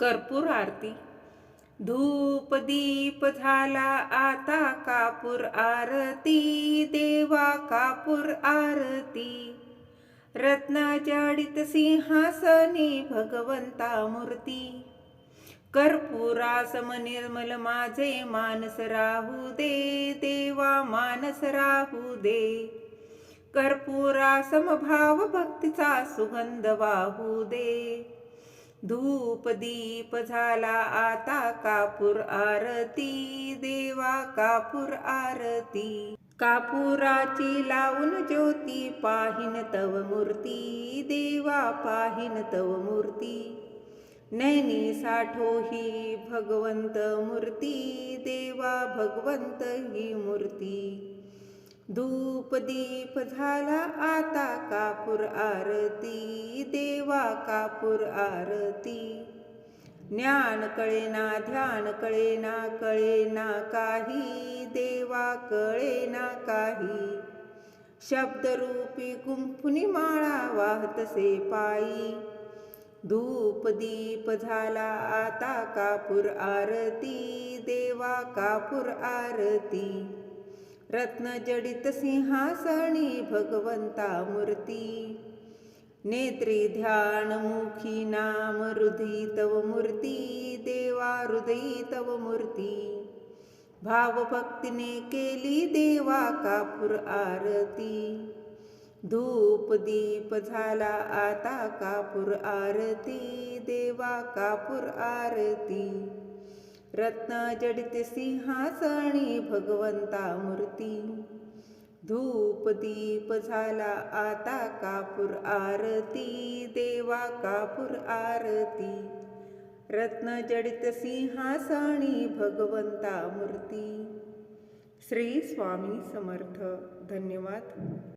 कर्पूर आरती. धूप दीप झाला आता कापूर आरती देवा कापूर आरती. रत्नाजाडित सिंहासने सिंहासनी भगवंता मूर्ती. कर्पूरासम निर्मल माझे मानस राहू दे देवा मानस राहू दे. कर्पूरासम भाव भक्तीचा सुगंध वाहू दे. धूप दीप झाला आता कापूर आरती देवा कापूर आरती. कापुराची लावून ज्योती पाहिन तव मूर्ती देवा पाहिन तव मूर्ती. नैनी साठो ही भगवंत मूर्ती देवा भगवंत ही मूर्ती. धूप दीप झाला आता कापूर आरती देवा कापूर आरती. ज्ञान कळेना ध्यान कळेना कळेना काही देवा कळेना काही. शब्दरूपी गुंफुनी माळा वाहतसे पायी. धूप दीप झाला आता कापूर आरती देवा कापूर आरती. रत्न जडित सिंहासनी भगवंता मूर्ती. नेत्री ध्यान मुखी नाम हृदयी तव मूर्ती देवा हृदयी तव मूर्ती. भावभक्तीने केली देवा कापूर आरती. धूप दीप झाला आता कापूर आरती देवा कापूर आरती. रत्न जडित भगवंता मूर्ती धूप दीप झाला आता कापूर आरती देवा कापूर आरती. रत्नजडित सिंहासणी भगवंता मूर्ती श्री स्वामी समर्थ. धन्यवाद.